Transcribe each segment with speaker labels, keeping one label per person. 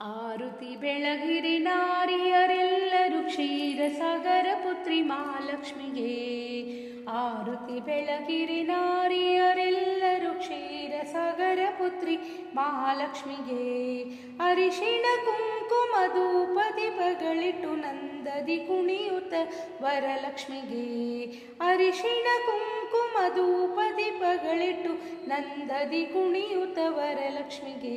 Speaker 1: ಆರುತಿ ಬೆಳಗಿರಿ ನಾರಿಯರೆಲ್ಲರೂ ಕ್ಷೀರಸಾಗರ ಪುತ್ರಿ ಮಹಾಲಕ್ಷ್ಮಿಗೆ. ಆರುತಿ ಬೆಳಗಿರಿ ನಾರಿಯರೆಲ್ಲರೂ ಕ್ಷೀರಸಾಗರ ಪುತ್ರಿ ಮಹಾಲಕ್ಷ್ಮಿಗೆ. ಅರಿಶಿಣ, ಕುಂಕುಮ ದೀಪಗಳಿಟ್ಟು ನಂದದಿ ಕುಣಿಯುತ ವರಲಕ್ಷ್ಮಿಗೆ. ಅರಿಶಿಣ, ಕುಂಕುಮ ದೀಪಗಳಿಟ್ಟು ನಂದದಿ ಕುಣಿಯುತ್ತವರ ಲಕ್ಷ್ಮಿಗೆ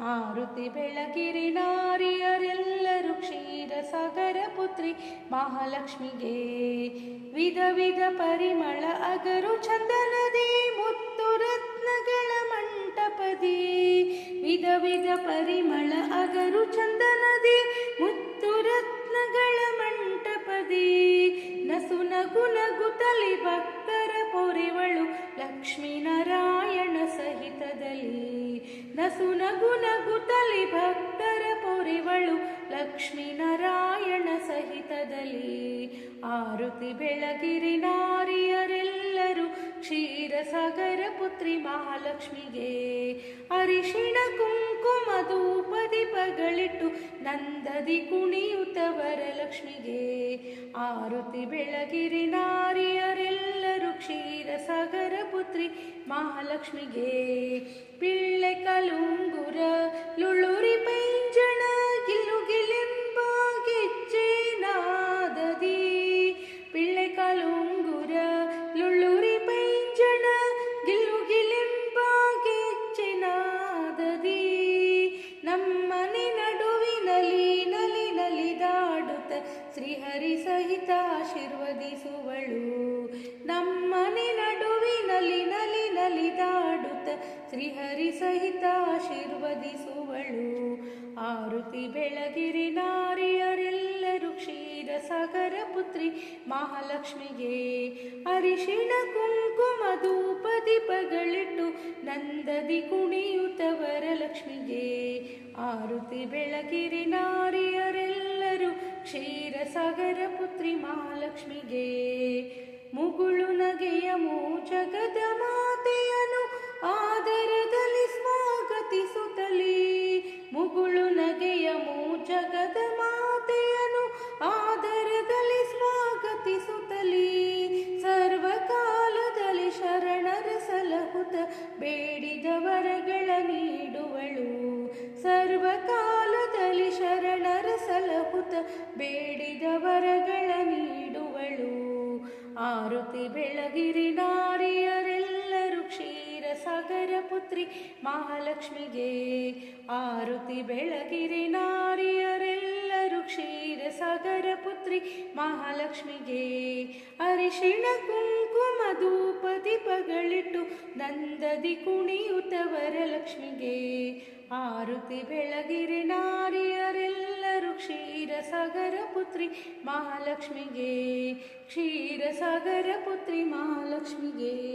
Speaker 1: ಆರುತಿ ಬೆಳಗಿರಿ ನಾರಿಯರೆಲ್ಲರೂ ಕ್ಷೀರಸಾಗರ ಪುತ್ರಿ ಮಹಾಲಕ್ಷ್ಮಿಗೆ. ವಿಧ ವಿಧ ಪರಿಮಳ ಅಗರು ಚಂದನದಿ ಮುತ್ತು ರತ್ನಗಳ ಮಂಟಪದಿ. ವಿಧ ವಿಧ ಪರಿಮಳ ಅಗರು ಚಂದನದಿ ಮುತ್ತು ರತ್ನಗಳ ಮಂಟಪದಿ. ನಸು ನಗು ನಗುತ್ತಲಿ ಭಕ್ತರ ಪೊರೆವಳು ಲಕ್ಷ್ಮೀನಾರಾಯಣ ಸಹಿತದಲ್ಲಿ. ನಸು ನಗು ತಲಿ ಭಕ್ತರ ಪೊರಿವಳು ಲಕ್ಷ್ಮೀನಾರಾಯಣ ಸಹಿತದಲ್ಲಿ. ಆರುತಿ ಬೆಳಗಿರಿ ನಾರಿಯರೆಲ್ಲರೂ ಕ್ಷೀರಸಾಗರ ಪುತ್ರಿ ಮಹಾಲಕ್ಷ್ಮಿಗೆ. ಅರಿಶಿಣ ಕುಂಕುಮ ದೀಪಗಳಿಟ್ಟು ನಂದದಿ ಕುಣಿಯುತ್ತ ವರಲಕ್ಷ್ಮಿಗೆ ಆರುತಿ ಬೆಳಗಿರಿ ನಾರಿಯರೆಲ್ಲರೂ ಕ್ಷೀರಸಾಗರ ಪುತ್ರಿ ಮಹಾಲಕ್ಷ್ಮಿಗೆ ಪಿಳ್ಳೆ ಕಲುಂಗುರ ಲುಳುರಿ ಪೈಂಜಣ ಗಿಲ್ಲು ಗಿಲೆಂಬ ಗೆಜ್ಜೆ ನಾದದಿ. ಪಿಳ್ಳೆ ಕಲುಂಗುರ ಲುಳುರಿ ಪೈಂಜಣ ಗಿಲ್ಲು ಗಿಲೆಂಬ ಗೆಜ್ಜೆ ನಾದದಿ. ನಮ್ಮನೆ ನಡುವಿನಲಿ ನಲಿ ನಲಿದಾಡುತ್ತ ಶ್ರೀಹರಿ ಸಹಿತ ಆಶೀರ್ವದಿಸುವಳು. ಶ್ರೀಹರಿ ಸಹಿತ ಆಶೀರ್ವದಿಸುವಳು. ಆರುತಿ ಬೆಳಗಿರಿ ನಾರಿಯರೆಲ್ಲರೂ ಕ್ಷೀರಸಾಗರ ಪುತ್ರಿ ಮಹಾಲಕ್ಷ್ಮಿಗೆ. ಅರಿಶಿಣ, ಕುಂಕುಮ, ಧೂಪ, ದೀಪಗಳಿಟ್ಟು ನಂದದಿ ಕುಣಿಯುತ್ತವರ ವರಲಕ್ಷ್ಮಿಗೆ ಆರುತಿ ಬೆಳಗಿರಿ ನಾರಿಯರೆಲ್ಲರೂ ಕ್ಷೀರಸಾಗರ ಪುತ್ರಿ ಮಹಾಲಕ್ಷ್ಮಿಗೆ. ಮುಗುಳು ನಗೆಯ ಮಾತೆಯನು ಸಲಹುತ ಬೇಡಿದ ವರಗಳ ನೀಡುವಳು. ಆರುತಿ ಬೆಳಗಿರಿ ನಾರಿಯರೆಲ್ಲರೂ ಕ್ಷೀರಸಾಗರ ಪುತ್ರಿ ಮಹಾಲಕ್ಷ್ಮಿಗೆ. ಆರುತಿ ಬೆಳಗಿರಿ ನಾರಿಯರೆಲ್ಲರೂ ಕ್ಷೀರಸಾಗರ ಪುತ್ರಿ ಮಹಾಲಕ್ಷ್ಮಿಗೆ. ಅರಿಶಿಣ ಕುಂಕುಮ ಧೂಪ ದೀಪಗಳಿಟ್ಟು ನಂದದಿ ಕುಣಿಯುತ್ತ ವರಲಕ್ಷ್ಮಿಗೆ. ಆರುತಿ ಬೆಳಗಿರಿ ನಾರಿಯರೆಲ್ಲರೂ ಕ್ಷೀರಸಾಗರ सागर पुत्री महालक्ष्मी गे क्षीरसागर महालक्ष्मी गे